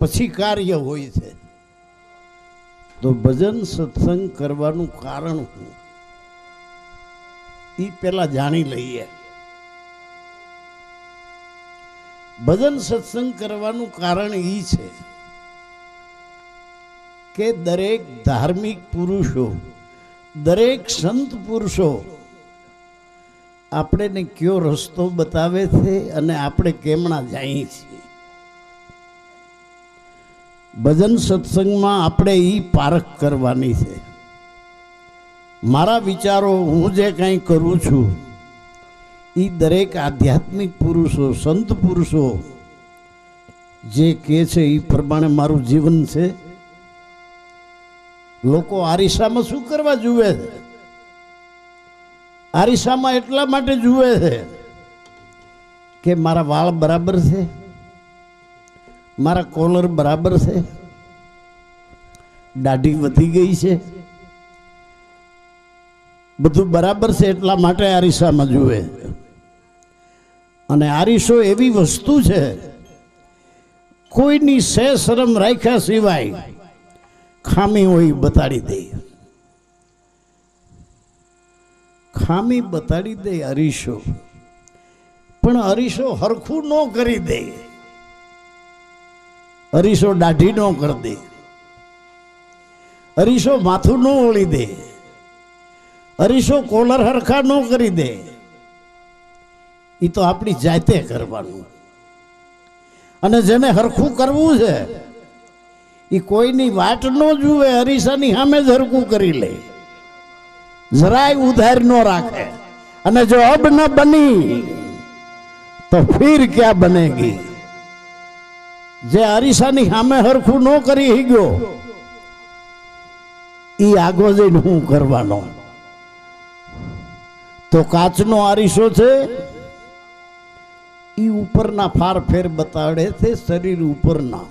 પછી કાર્ય હોય છે. તો ભજન સત્સંગ કરવાનું કારણ શું? એ પેલા જાણી લઈએ. ભજન સત્સંગ કરવાનું કારણ એ છે કે દરેક ધાર્મિક પુરુષો, દરેક સંત પુરુષો આપણને કયો રસ્તો બતાવે છે અને આપણે કેમણા જઈએ છીએ? ભજન સત્સંગમાં આપણે એ પારખ કરવાની છે. મારા વિચારો હું જે કંઈ કરું છું એ દરેક આધ્યાત્મિક પુરુષો, સંત પુરુષો જે કહે છે એ પ્રમાણે મારું જીવન છે. લોકો આરિસામાં શું કરવા જુએ છે? આરિસામાં એટલા માટે જુએ છે કે મારા વાળ બરાબર છે. મારા કોલર બરાબર છે? દાઢી વધી ગઈ છે? બધું બરાબર છે એટલા માટે આરીસામાં જુએ. અને આરીસો એવી વસ્તુ છે, કોઈની સે શરમ રાખ્યા સિવાય ખામી હોય બતાડી દે. ખામી બતાડી દે અરીશો પણ અરીશો હરખું ન કરી દે. અરીસો દાઢી ન કરી દે. અરીસો માથું ન ઓળી દે. અરીસો કોલર હરખા ન કરી દે. એ તો આપણી જાતે કરવાનું. અને જેને હરખું કરવું છે એ કોઈની વાટ ન જુએ, અરીસાની સામે જ હરખું કરી લે. જરાય ઉધાર ન રાખે. અને જો અબ ન બની, તો ફીર ક્યાં બનેગી? જે અરીસાની સામે હરખું ન કરી ગયો એ આગો જઈને હું કરવાનો? તો કાચનો આરીસો છે એ ઉપરના ફાર ફેર બતાડે છે શરીર ઉપરના.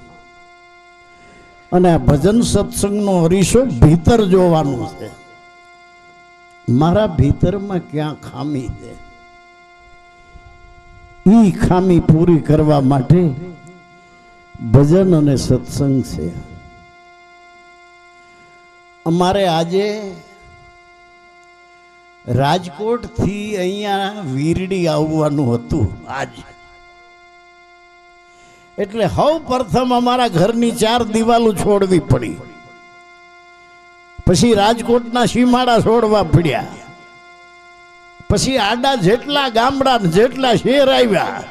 અને ભજન સત્સંગનો અરીસો ભીતર જોવાનું છે. મારા ભીતરમાં ક્યાં ખામી છે? એ ખામી પૂરી કરવા માટે ભજન અને સત્સંગ છે. અમારે આજે રાજકોટથી અહીંયા વીરડી આવવાનું હતું આજ. એટલે હવ પ્રથમ અમારા ઘરની ચાર દિવાલો છોડવી પડી. પછી રાજકોટના સીમાડા છોડવા પડ્યા. પછી આડા જેટલા ગામડા જેટલા શહેર આવ્યા.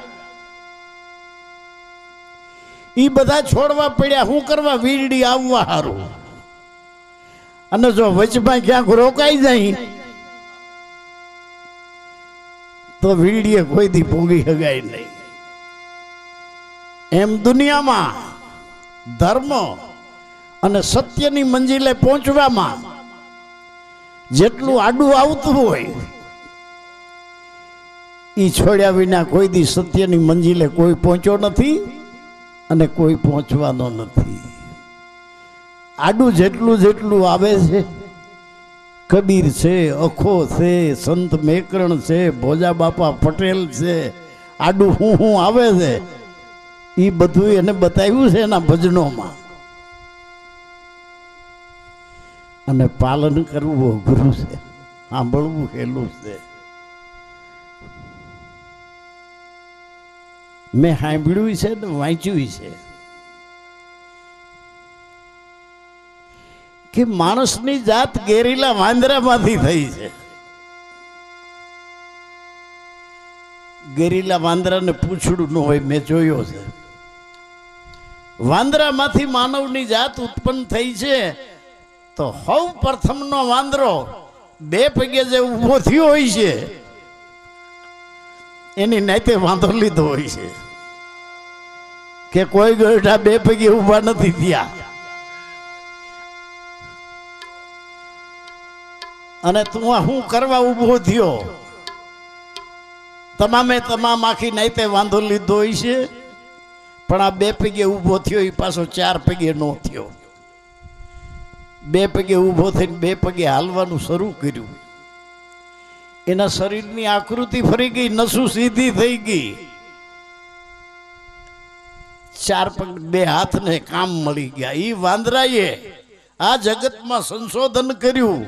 ઈ બધા છોડવા પડ્યા. શું કરવા વીરડી આવવા હારું? અને જો વચમાં ક્યાંક રોકાઈ જાય, તો વીરડીએ કોઈથી ભોગી શકાય નહીં. એમ દુનિયામાં ધર્મ અને સત્યની મંજિલે પહોંચવામાં જેટલું આડું આવતું હોય એ છોડ્યા વિના કોઈ દી સત્યની મંજિલે કોઈ પહોંચ્યો નથી. અને કોઈ પહોંચવાનો નથી. આડું જેટલું જેટલું આવે છે, કબીર છે, અખો છે, સંત મેકરણ છે, ભોજા બાપા પટેલ છે, આડું હું હું આવે છે એ બધું એને બતાવ્યું છે એના ભજનોમાં. અને પાલન કરવું અઘરું છે, સાંભળવું હેલું છે. મેં સાંભળ્યું છે ને વાંચ્યું છે. કે માણસની જાત ગેરીલા વાંદરામાંથી થઈ છે. ગેરીલા વાંદરાને પૂછડું ન હોય, મેં જોયો છે. વાંદરામાંથી માનવની જાત ઉત્પન્ન થઈ છે, તો હવ પ્રથમનો વાંદરો બે પગે જે ઊભો થયો હોય છે એની નાતે વાંધો લીધો હોય છે. કે કોઈ ગોઠા બે પૈકી ઊભા નથી થયા. અને તું આ શું કરવા ઊભો થયો? તમામે તમામ આખી નાઈતે વાંધો લીધો હોય છે? પણ આ બે પગે ઊભો થયો એ પાછો ચાર પગે નો થયો. બે પગે ઊભો થઈને બે પગે હાલવાનું શરૂ કર્યું. એના શરીરની આકૃતિ ફરી ગઈ, નસું સીધી થઈ ગઈ. ચાર પગ બે હાથને કામ મળી ગયા. એ વાંદરાએ આ જગતમાં સંશોધન કર્યું,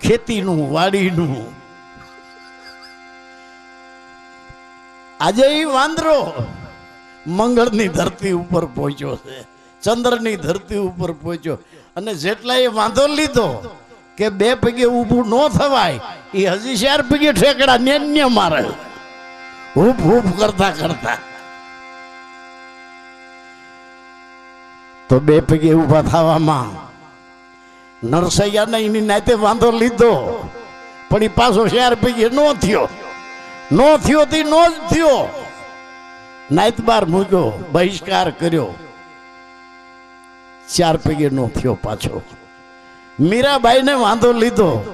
ખેતીનું, વાડીનું. આજે એ વાંદરો મંગળની ધરતી ઉપર પહોંચ્યો છે, ચંદ્રની ધરતી ઉપર પહોંચ્યો. અને જેટલા એ વાંધો લીધો કે બે પગે ઊભું ન થવાય એ હજી શેર પીગી ઠેકડા નેન્ય મારે. હૂપ હૂપ કરતા કરતા. તો બે પગે ઊભા થવામાં નરસૈયાને એની નાતે વાંધો લીધો. પણ એ પાછો શેર પગે નો થયો. નો થયો તે નો જ થયો. નાઈત બાર મૂક્યો, બહિષ્કાર કર્યો. ચાર પગે નો થયો પાછો. મીરાબાઈને વાંધો લીધો.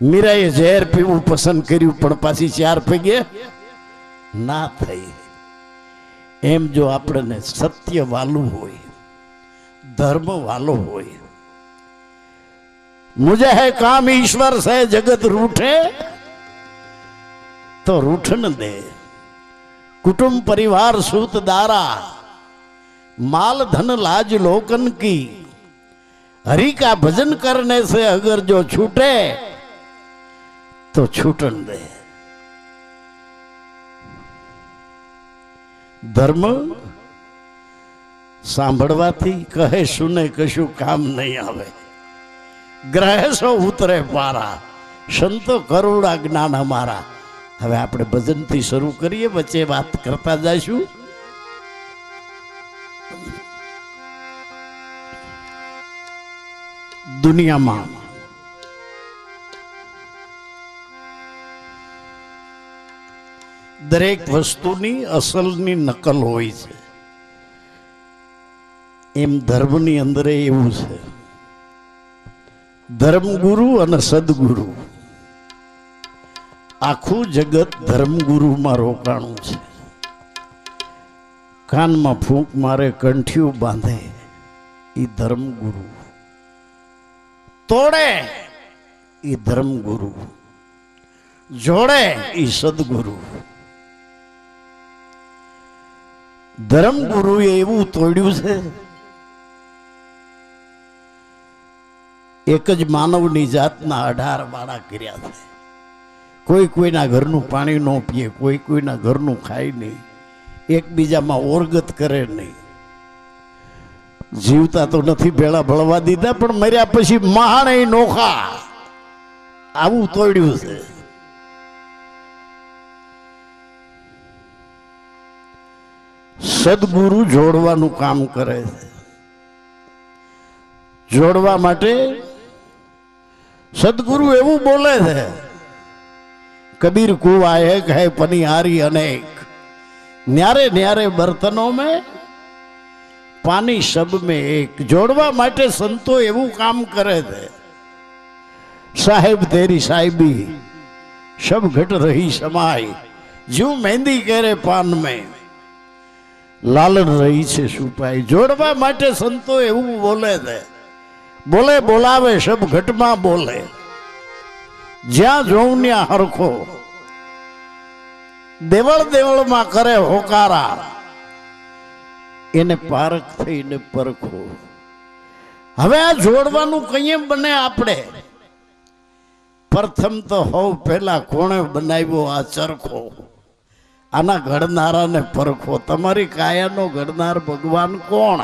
મીરાએ ઝેર પીવું પસંદ કર્યું પણ પાછી ચાર પગે ના થઈ એમ જો આપણને સત્ય વાલું હોય ધર્મ વાલો હોય મુજે હે કામ ઈશ્વર સે જગત રૂઠે તો રૂઠન દે कुटुंब परिवार सूत दारा माल धन लाज लोकन की हरि का भजन करने से अगर जो छूटे તો છૂટન દે. ધર્મ સાંભળવાથી કહે સુને કશું કામ નહીં આવે. ગ્રહેશો ઉતરે પારા સંતો કરોડા જ્ઞાન અમારા હવે આપણે ભજનથી શરૂ કરીએ, વચ્ચે વાત કરતા જઈશું. દુનિયામાં દરેક વસ્તુની અસલની નકલ હોય છે. એમ ધર્મની અંદર એવું છે. ધર્મગુરુ અને સદગુરુ. આખું જગત ધર્મગુરુમાં રોકાણું છે. કાનમાં ફૂંક મારે કંઠિયું બાંધે એ ધર્મગુરુ. તોડે એ ધર્મગુરુ. જોડે એ સદગુરુ. ધર્મગુરુએ એવું તોડ્યું છે. એક જ માનવની જાતના અઢાર બાળા કર્યા છે. કોઈ કોઈના ઘરનું પાણી ન પીએ, કોઈ કોઈના ઘરનું ખાય નહીં. એકબીજામાં ઓરગત કરે નહીં. જીવતા તો નથી ભેળા ભળવા દીધા, પણ મર્યા પછી મહાણે નોખા. આવું તોડ્યું છે. સદગુરુ જોડવાનું કામ કરે છે. જોડવા માટે સદગુરુ એવું બોલે છે, કબીર કુવા એક હે પનિહારી અનેક. ન્યારે ન્યારે બર્તનો મેં પાણી સબ મેં એક. જોડવા માટે સંતો એવું કામ કરે છે, સાહેબ તેરી સાહેબી સબ ઘટ રહી સમાય, જ્યુ મહેંદી કેરે પાન મેં. લાલન રહી છે સુપાઈ. જોડવા માટે સંતો એવું બોલે છે. બોલે, બોલાવે, સબ ઘટમાં બોલે. જ્યાં જોઉં ત્યાં હરખો. દેવળ દેવળમાં કરે હોકારા. એને પારખ થઈને પરખો. હવે આ જોડવાનું કઈ બને આપણે. પ્રથમ તો હોવ પહેલા કોણે બનાવ્યો આ ચરખો? આના ઘડનારાને પરખો. તમારી કાયાનો ઘડનાર ભગવાન કોણ?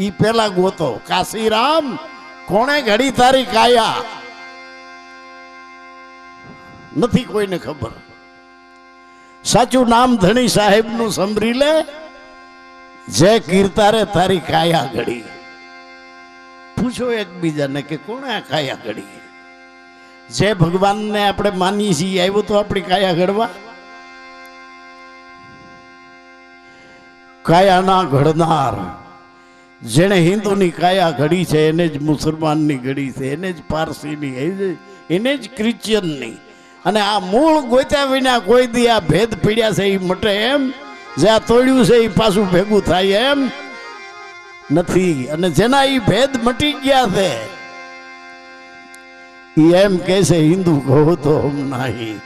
ઈ પેલા ગોતો. કાશીરામ, કોણે ઘડી તારી કાયા? નથી કોઈને ખબર. સાચું નામ ધણી સાહેબનું સંભરી લે. જય કીર્તારે તારી કાયા ઘડી. પૂછો એકબીજાને કે કોણે આ કાયા ઘડી? જે ભગવાનને આપણે માનીએ છીએ, આવ્યો તો આપણી કાયા ઘડવા? કાયાના ઘડનાર. જેણે હિન્દુની કાયા ઘડી છે, એને જ મુસલમાનની ઘડી છે, એને જ પારસીની એને જ ક્રિશ્ચિયનની. અને આ મૂળ ગોત્યા વિના કોઈ દી આ ભેદ પીડ્યા છે, એ મટે એમ. જે આ તોડ્યું છે, એ પાછું ભેગું થાય એમ. નથી. અને જેના એ ભેદ મટી ગયા છે એ એમ કહે છે, હિન્દુ કહો તો હમ નાહી,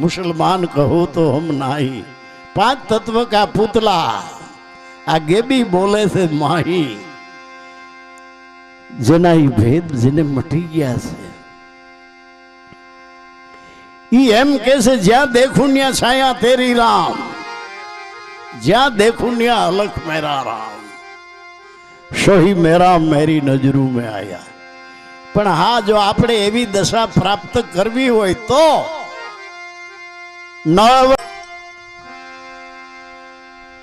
મુસલમાન કહો તો હમ નાહી. પાંચ તત્વ કા પૂતલા आगे भी बोले से माही। जना भेद जिने मटी गया से एम कैसे ज्या देखुनिया छाया तेरी राम, ज्या देखुनिया अलक मेरा राम। सोही मेरा मेरी नजरू में आया। पर हा जो आप दशा प्राप्त करवी हो तो नव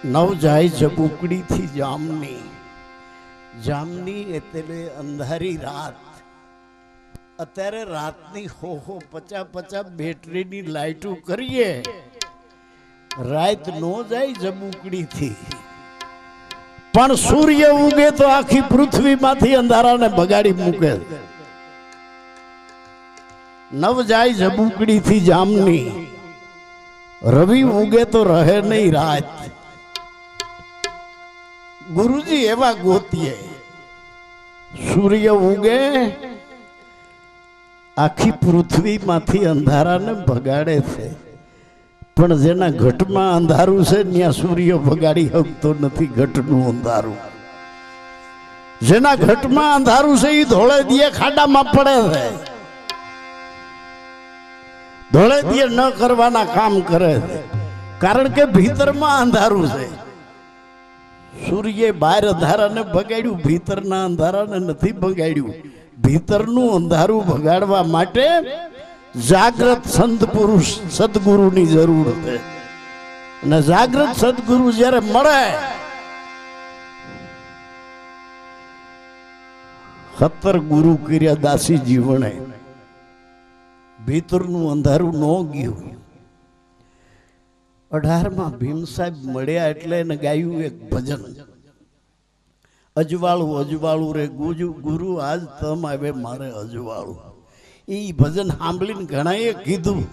નવ જાય જબુકડીથી જામની. જામની એટલે અંધારી રાત. અત્યારે રાતની હો હો પચા પચા બેટરીની લાઈટો કરીએ. રાત નો જાય જબુકડીથી પણ સૂર્ય ઉગે તો આખી પૃથ્વીમાંથી અંધારાને બગાડી મૂકે. નવ જાય જબુકડીથી જામની. રવિ ઉગે તો રહે નહીં રાત. ગુરુજી એવા ગોતીએ, સૂર્ય ઉગે, આખી પૃથ્વીમાંથી અંધારાને ભગાડે છે. પણ જેના ઘટમાં અંધારું છે, ત્યાં સૂર્ય ભગાડી શકતો નથી ઘટનું અંધારું. જેના ઘટમાં અંધારું છે એ ધોળે દિયે ખાડામાં પડે છે. ધોળે દિયે ન કરવાના કામ કરે છે. કારણ કે ભીતરમાં અંધારું છે. સૂર્ય બહાર અંધારાને ભગાડ્યું, ભીતરના અંધારાને નથી ભગાડ્યું. ભીતરનું અંધારું ભગાડવા માટે જાગ્રત સંત પુરુષ સદગુરુની જરૂર છે અને જાગ્રત સદગુરુ જ્યારે મળે, સત્તર ગુરુ કર્યા દાસી જીવણે. ભીતરનું અંધારું ન ગયું. અઢારમાં ભીમ સાહેબ મળ્યા એટલે એને ગાયું એક ભજન. અજવાળું અજવાળું રે ગુજુ, ગુરુ, આજ તમ આવે મારે અજવાળું. એ ભજન સાંભળીને ઘણાએ કીધું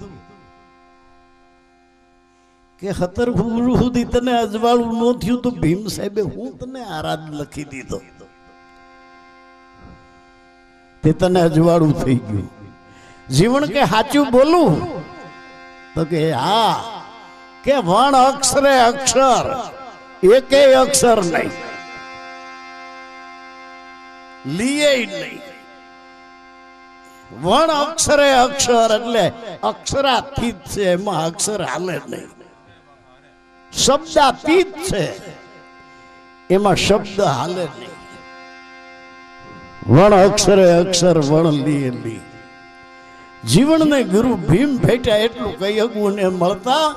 કે હતર ગુરુ સુધી તને અજવાળું ન થયું તો ભીમ સાહેબે હું તને આરાધ લખી દીધો. તે તને અજવાળું થઈ ગયું. જીવન કે સાચું બોલું? તો કે હા. કે વણ અક્ષરે અક્ષર. એકે અક્ષર નહીં. લીએ નહીં. વણ અક્ષરે અક્ષર એટલે અક્ષરાતીત છે, એમાં અક્ષર હાલે નહીં. શબ્દાતીત છે, એમાં શબ્દ હાલે નહીં. વણ અક્ષરે અક્ષર, વણ લીએ લી જીવનને ગુરુ ભીમ ભેટ્યા એટલું કહી શકું ને મળતા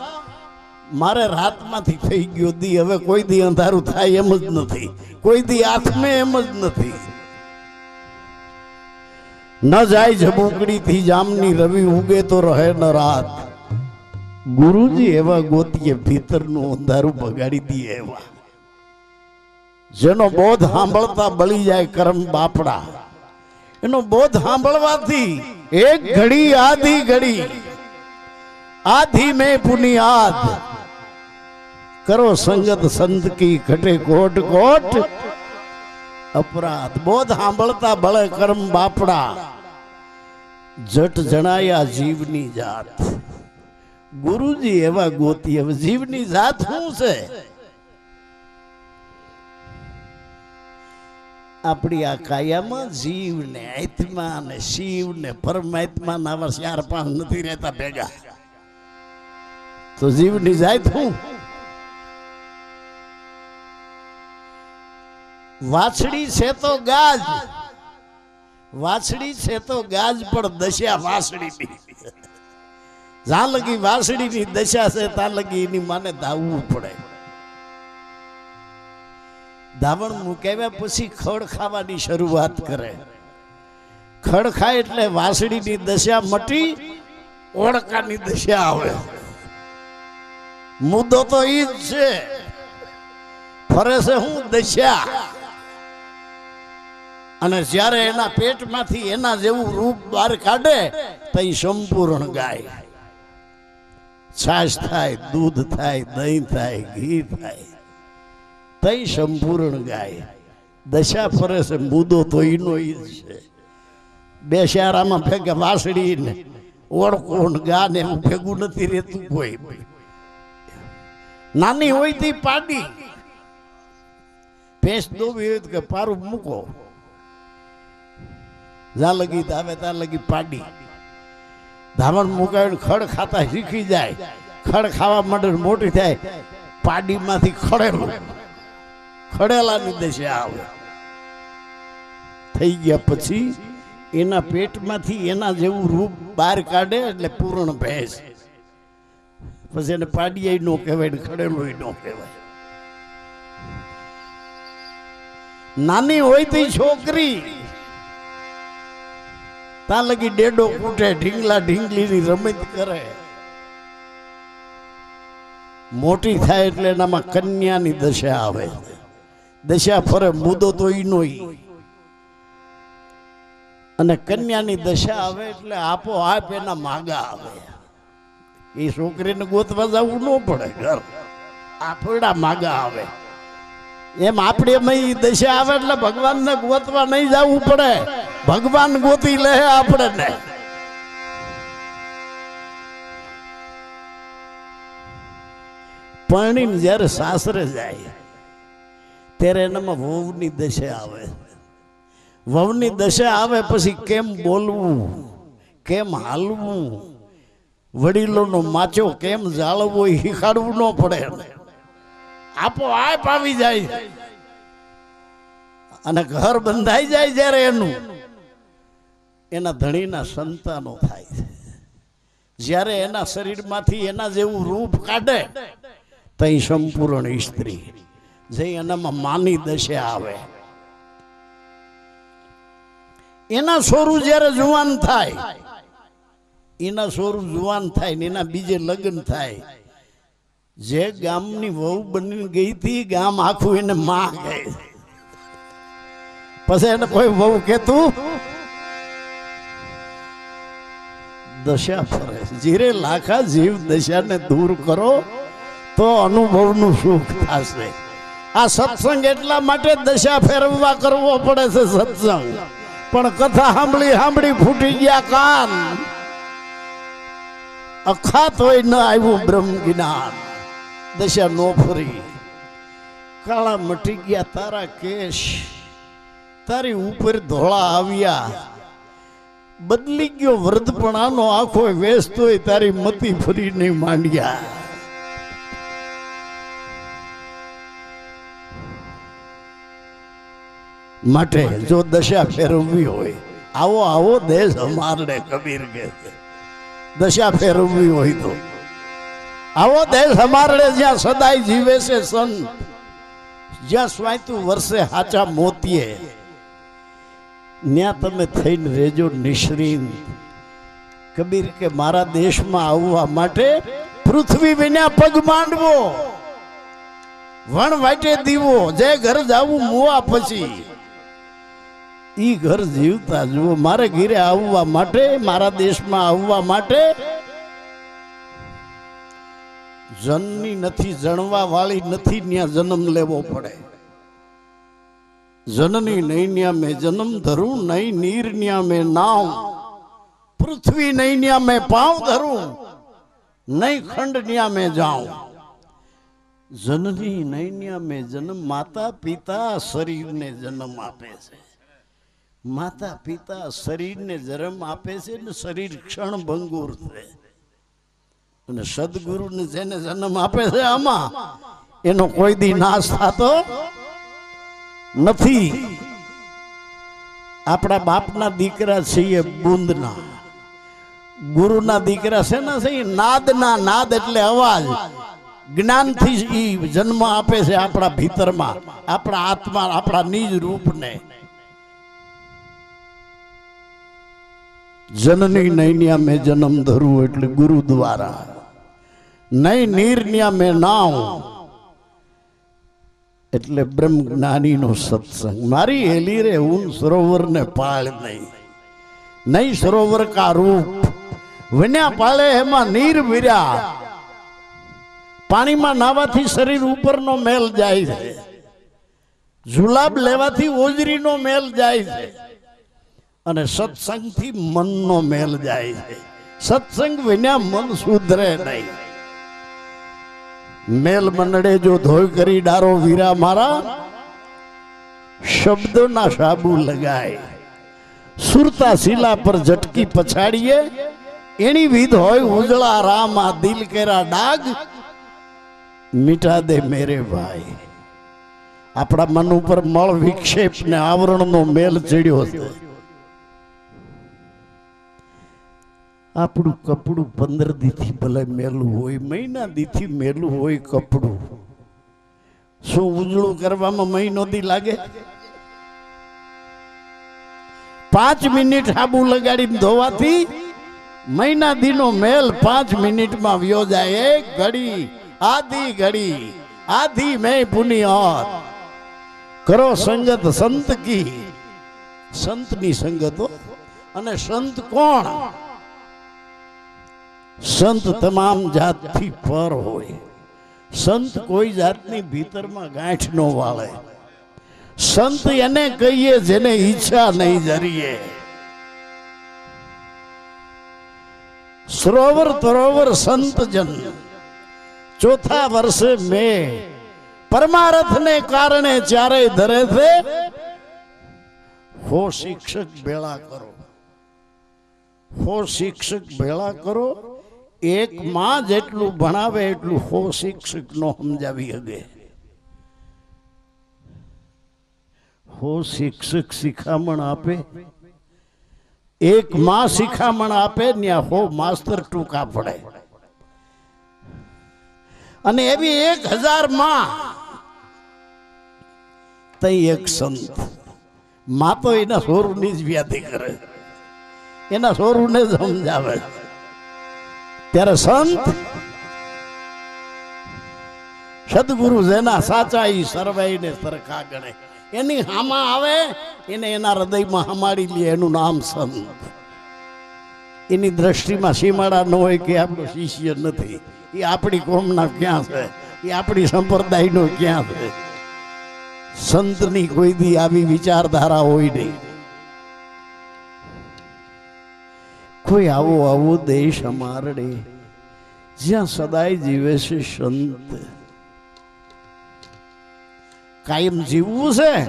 મારે રાતમાંથી થઈ ગયો દી, હવે કોઈ દી અંધારું થાય એમ જ નથી. કોઈ દી આંખમે એમ જ નથી. ન જાય ઝબુકડી થી જામની રવિ, ઉગે તો રહે ન રાત. ગુરુજી એવા ગોતીએ, ભીતરનું અંધારું બગાડી દે એવા. જેનો બોધ સાંભળતા બળી જાય કરમ બાપડા. એનો બોધ સાંભળવાથી એક ઘડી, આધી ઘડી. આધી મેં પુનિયાદ. કરો સંગત સંત કી ઘટે કોટ કોટ અપરાધ બોધ સાંભળતા બળે કર્મ બાપડા. જટ જણાયા જીવની જાત. ગુરુજી એવા ગોતી હવે જીવની જાત શું છે? આપણી આ કાયામાં જીવ ને આત્મા ને શિવ ને પરમાત્મા ના ચાર પાંચ નથી રહેતા ભેગા. તો જીવની જાત શું? વાછડી છે તો ગાજ. વાછડી છે તો ગાજ, પણ દશા વાછડીની. જ્યાં લગી વાછડીની દશા છે, ત્યાં લગી એની માને ધાવવું પડે. ધાવણ મુકાવ્યા પછી ખડ ખાવાની શરૂઆત કરે. ખડ ખાય એટલે વાસળીની દશા મટી ઓળકાની દશા આવે. મુદ્દો તો ઈ જ છે. ફરે છે હું દશા. અને જ્યારે એના પેટમાંથી એના જેવું રૂપ બહાર કાઢે, તો સંપૂર્ણ ગાય. છાશ થાય, દૂધ થાય, દહીં થાય, ઘી થાય. તઈ સંપૂર્ણ ગાય. દશા ફરે છે મુદ્દો તો ઈનો ઈ છે. બે શારામાં ભેગા વાસળી ને ઓળખો ગા ને એવું ભેગું નથી રહેતું કોઈ. નાની હોય તે પાડી. ભેંસ દોવી હોય કે પારું મૂકો. જા લગી આવે ત્યાં લગી પાડી. ધામણ મુકાવીને ખડ ખાતા શીખી જાય. ખડ ખાવા માટે મોટી થાય. પાડીમાંથી ખડેલું. ખડેલાની દશા આવે. થઈ ગયા પછી એના પેટમાંથી એના જેવું રૂપ બહાર કાઢે એટલે પૂર્ણ ભેંસ. પછી એને પાડીએ નો કહેવાય ખડેલોય ખડેલું નો કહેવાય. નાની હોય તો છોકરી ત્યાં લગી ડેડો કૂટે ઢીંગલા ઢીંગલીની રમત કરે. મોટી થાય એટલે એનામાં કન્યાની દશા આવે. દશા ફરે, મુદો તો ઈનો અને કન્યાની દશા આવે એટલે આપો આપ એના માગા આવે. એ છોકરીને ગોતવા જવું ન પડે, ઘર. આપડા માગા આવે. એમ આપણે એમાં દશા આવે એટલે ભગવાનને ગોતવા નહીં જવું પડે. ભગવાન ગોતી લે આપણને. પરણીને જ્યારે સાસરે જાય, ત્યારે એનામાં વહુની દશા આવે. વહુની દશા આવે પછી કેમ બોલવું, કેમ હાલવું, વડીલોનો માચો કેમ જાળવવો એ ન પડે. આપો આપ આવી જાય. અને ઘર બંધાઈ જાય જ્યારે એનું. એના ધણીના સંતાનો થાય છે. જ્યારે એના શરીરમાંથી એના જેવું રૂપ કાઢે, તઈ સંપૂર્ણ સ્ત્રી જે એનામાં માની દશે આવે. એના સોરું જ્યારે જુવાન થાય, એના સોરું જુવાન થાય ને એના બીજે લગ્ન થાય, જે ગામની વહુ બની ગઈ હતી ગામ આખું એને માં કહે પછી એને કોઈ વહુ કેતું દશા ફરે જીરે લાખા જીવ દશાને દૂર કરો, તો અનુભવનું સુખ થશે. આ સત્સંગ એટલા માટે દશા ફેરવવા કરવો પડે છે સત્સંગ. પણ કથા સાંભળી સાંભળી ફૂટી ગયા કાન. અખાત હોય ન આવ્યું બ્રહ્મ જ્ઞાન. દશા નો ફરી. કાળા મટી ગયા તારા કેશ. તારી ઉપર ધોળા આવ્યા. બદલી ગયો વૃદ્ધપણાનો આખો વેશ તોય તારી મતી ફરી નહીં માંડ્યા. માટે જો દશા ફેરવવી હોય, આવો આવો દેશ અમારને કબીર કે દશા ફેરવવી હોય તો. આવો દેશ અમારને જ્યાં સદાય જીવે છે, સંત. જ્યાં સ્વાયતું વર્ષે હાચા મોતીએ ત્યાં તમે થઈને રહેજો નિશ્રિંત કબીર કે મારા દેશમાં આવવા માટે પૃથ્વી વિના પગ માંડવો. વણ વાટે દીવો, જે ઘર જાવું મુવા પછી. ઈ ઘર જીવતા જુઓ, મારે ઘીરે આવવા માટે, મારા દેશમાં આવવા માટે. જન્મી નથી જણવા વાળી નથી ત્યાં જન્મ લેવો પડે. જનની નૈન્યા મેં જન્મ ધરું, નહીં નીરન્યા મેં નાવ પૃથ્વી નૈન્યા મેં પાવ ધરું, નહીં ખંડન્યા મેં જાઉં. જનની નૈન્યા મેં જન્મ, માતા પિતા શરીરને જન્મ આપે છે. માતા પિતા શરીરને જન્મ આપે છે ને શરીર ક્ષણ ભંગુર છે. અને સદગુરુને જેને જન્મ આપે છે આમાં, એનો કોઈ દી નાશ થતો નથી. આપણા બાપના દીકરા છીએ બુંદના. ગુરુના દીકરા છે ને છે નાદના, નાદ એટલે અવાજ. જ્ઞાનથી ઈ જન્મ આપે છે આપણા ભીતરમાં, આપણા આત્મા, આપણા નિજ રૂપને. જનની નૈન્યા મેં જન્મ ધરું એટલે ગુરુ દ્વારા નહીં નીરન્યા મેં નાવ એટલે બ્રહ્મ જ્ઞાનીનો સત્સંગ. મારી હેલી રે હું સરોવરને પાળ નહીં. નહીં સરોવર કા રૂપ. વન્યા પાળે એમાં નીર વિર્યા. પાણીમાં નાવાથી શરીર ઉપરનો મેલ જાય છે. જુલાબ લેવાથી ઓજરીનો મેલ જાય છે. અને સત્સંગથી મનનો મેલ જાય છે. સત્સંગ વિના મન સુધરે નહીં. મેલ મંડળે જો ધોઈ કરી ડારો વીરા મારા, શબ્દોના સાબુ લગાય. સુરતા શિલા પર ઝટકી પછાડીએ. એની વિધ હોય ઉજળા રામ દિલ કેરા ડાગ. મીઠા દે મેરે ભાઈ. આપણા મન ઉપર મળ વિક્ષેપ ને આવરણનો મેલ ચડ્યો છે આપણું કપડું પંદર દીથી ભલે મેલું હોય, મહિના દીથી મેલું હોય કપડું. શું ઉજળું કરવામાં મહિનો દી લાગે? પાંચ મિનિટ હાબુ લગાડીને ધોવાથી મહિના દીનો મેલ પાંચ મિનિટમાં વ્યો જાય એક ઘડી, આધી ઘડી, આધી મેં પુની ઓર કરો સંગત સંત કી. સંતની સંગતો અને સંત કોણ? સંત તમામ જાતથી પર હોય. સંત કોઈ જાતની ભીતરમાં ગાંઠ નો વાળે. સંત એને કહીએ જેને ઈચ્છા નહીં જરીએ. સરોવર તરોવર સંત જન. ચોથા વર્ષે મે. પરમારથને કારણે ચારે ધરે છે. હો શિક્ષક ભેળા કરો. હો શિક્ષક ભેળા કરો. એક માં જેટલું ભણાવે એટલું હો શિક્ષક નો સમજાવી શકે. હો શિક્ષક શિખામણ આપે. એક માં શિખામણ આપે ત્યાં હો માસ્તર ટૂંકા પડે. અને એવી એક હજારમાં તઈ એક સંત. માં તો એના સોરુની જ વ્યાધિ કરે. એના સોરુને સમજાવે. ત્યારે સંત સદગુરુ જેના સાચા ઈ સર્વાઈને સરખા ગણે. એની હામાં આવે, એને એના હૃદયમાં હમાડી લે, એનું નામ સંત. એની દ્રષ્ટિમાં સીમાડા ન હોય કે આપણો શિષ્ય નથી. એ આપણી કોમના ક્યાં છે? એ આપણી સંપ્રદાયનો ક્યાં છે? સંતની કોઈ દી આવી વિચારધારા હોય નહીં. કોઈ આવો આવો દેશ અમારડે જ્યાં સદાય જીવે છે સંત કાયમ જીવવું છે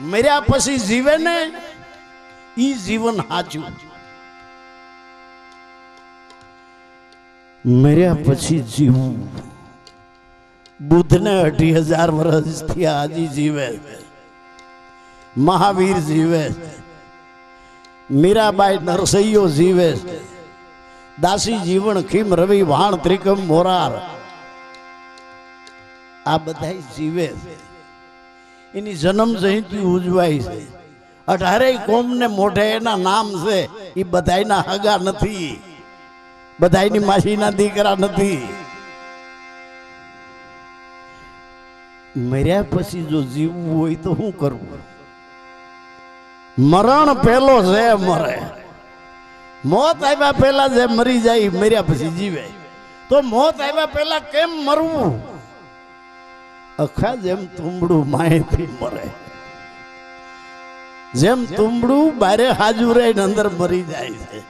મર્યા પછી જીવે ને ઈ જીવન સાચું મર્યા પછી જીવવું બુદ્ધને અઢી હજાર વર્ષ થયા હજી જીવે છે. મહાવીર જીવે છે. મીરાબાઈ નરસૈયો જીવે. દાસી જીવન ખીમ રવિ વાણ ત્રિકમ મોરાર. આ બધા જીવે એની જન્મ જયંતિ ઉજવાય છે. અઢારેય કોમને મોઢે એના નામ છે, એ બધાયના હગા નથી. બધાયની માસીના દીકરા નથી. મર્યા પછી જો જીવવું હોય તો શું કરવું? મરણ પહેલો છે મરે. મોત આવ્યા પહેલા જે મરી જાય મર્યા પછી જીવે. તો મોત આવ્યા પહેલા કેમ મરવું? અખા જેમ તુંબડું માયથી મરે. જેમ તુંબડું બારે હાજુ રહીને અંદર મરી જાય છે.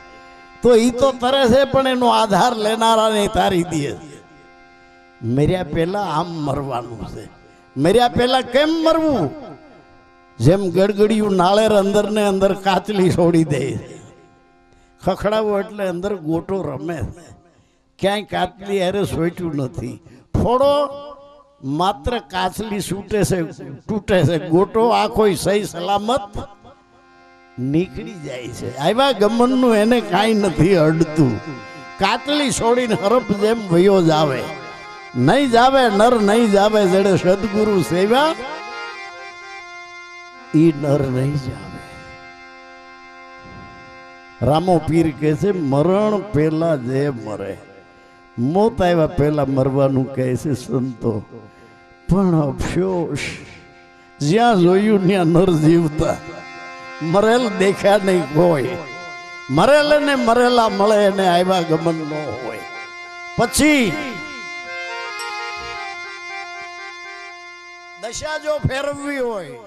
તો એ તો તરે છે, પણ એનો આધાર લેનારાને તારી દે મર્યા પહેલા આમ મરવાનું છે. મર્યા પહેલા કેમ મરવું? જેમ ગડગડિયું નાળેર અંદર ને અંદર કાચલી છોડી દે. ખખડાવો એટલે અંદર ગોટો રમે. ક્યાંય કાચલી અરે સોચ્યું નથી. ફોડો, માત્ર કાચલી છૂટે છે, તૂટે છે. ગોટો આખો સહી સલામત નીકળી જાય છે. આવ્યા ગમનનું એને કાંઈ નથી અડતું. કાચલી છોડીને હરફ જેમ વયો જાવે. નહીં જાવે, નર નહીં જાવે જેડે સદગુરુ સેવા ઈ નર રહી જાવે. રામો પીર કહે છે, મરણ પહેલા જે મરે. મોત આવ્યા પહેલા મરવાનું કહે છે સંતો. પણ અફસોસ, જ્યાં જોયું ત્યાં નર જીવતા. મરેલ દેખ્યા નહીં હોય. મરેલ ને મરેલા મળે એને આવ્યા ગમન ન હોય. પછી દશા જો ફેરવવી હોય